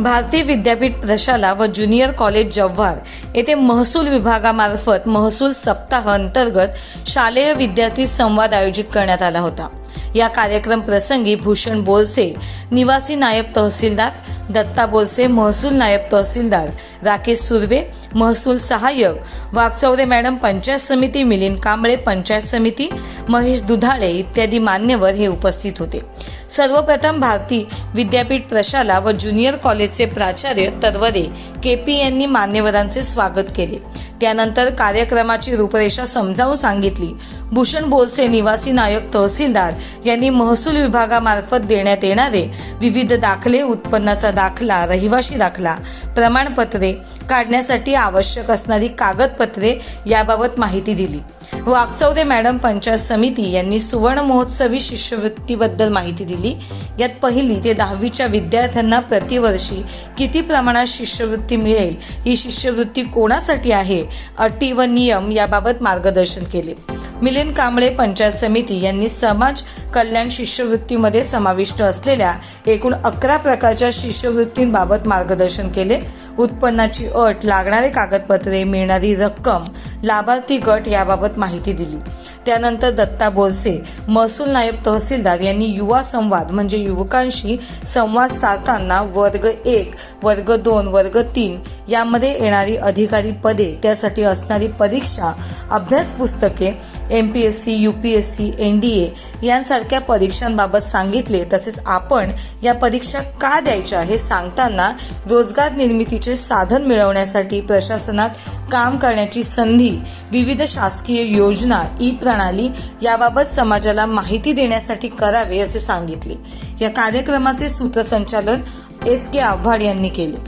भारतीय विद्यापीठ प्रशाला व ज्युनियर कॉलेज जव्हार येथे महसूल विभागामार्फत महसूल सप्ताह अंतर्गत शालेय विद्यार्थी संवाद आयोजित करण्यात आला होता. या कार्यक्रम प्रसंगी भूषण बोरसे निवासी नायब तहसीलदार दत्ता बोरसे महसूल नायब तहसीलदार राकेश सुर्वे महसूल सहाय्यक वागचौरे मॅडम पंचायत समिती मिलिंद कांबळे पंचायत समिती महेश दुधाळे इत्यादी मान्यवर हे उपस्थित होते. सर्वप्रथम भारती विद्यापीठ प्रशाला व ज्युनियर कॉलेजचे प्राचार्य तरवरे के पी यांनी मान्यवरांचे स्वागत केले. त्यानंतर कार्यक्रमाची रूपरेषा समजावून सांगितली. भूषण बोरसे निवासी नायक तहसीलदार यांनी महसूल विभागामार्फत देण्यात येणारे विविध दाखले उत्पन्नाचा दाखला रहिवाशी दाखला प्रमाणपत्रे काढण्यासाठी आवश्यक असणारी कागदपत्रे याबाबत माहिती दिली. वाकचौरे मॅडम पंचायत समिती यांनी सुवर्ण महोत्सवी शिष्यवृत्तीबद्दल माहिती दिली. यात पहिली ते दहावीच्या विद्यार्थ्यांना प्रतिवर्षी किती प्रमाणात शिष्यवृत्ती मिळेल? ही शिष्यवृत्ती कोणासाठी आहे? अटी व नियम याबाबत मार्गदर्शन केले. मिलिंद कांबळे पंचायत समिती यांनी समाज कल्याण शिष्यवृत्तीमध्ये समाविष्ट असलेल्या एकूण अकरा प्रकारच्या शिष्यवृत्तींबाबत मार्गदर्शन केले. उत्पन्नाची अट लागणारे कागदपत्रे मिळणारी रक्कम लाभार्थी गट याबाबत माहिती दिली. त्यानंतर दत्ता बोरसे महसूल नायब तहसीलदार यांनी युवा संवाद म्हणजे युवकांशी संवाद साधताना वर्ग एक वर्ग दोन वर्ग तीन यामध्ये येणारी अधिकारी पदे त्यासाठी असणारी परीक्षा अभ्यास पुस्तके M P S C U P S C N D A यांसारख्या परीक्षांबाबत सांगितले. तसेच आपण या परीक्षा का द्यायच्या हे सांगताना रोजगार निर्मितीचे साधन मिळवण्यासाठी प्रशासनात काम करण्याची संधी विविध शासकीय योजना ई प्रणाली याबाबत समाजाला माहिती देण्यासाठी करावे असे सांगितले. या कार्यक्रमाचे सूत्रसंचालन एस के आव्हाड यांनी केले.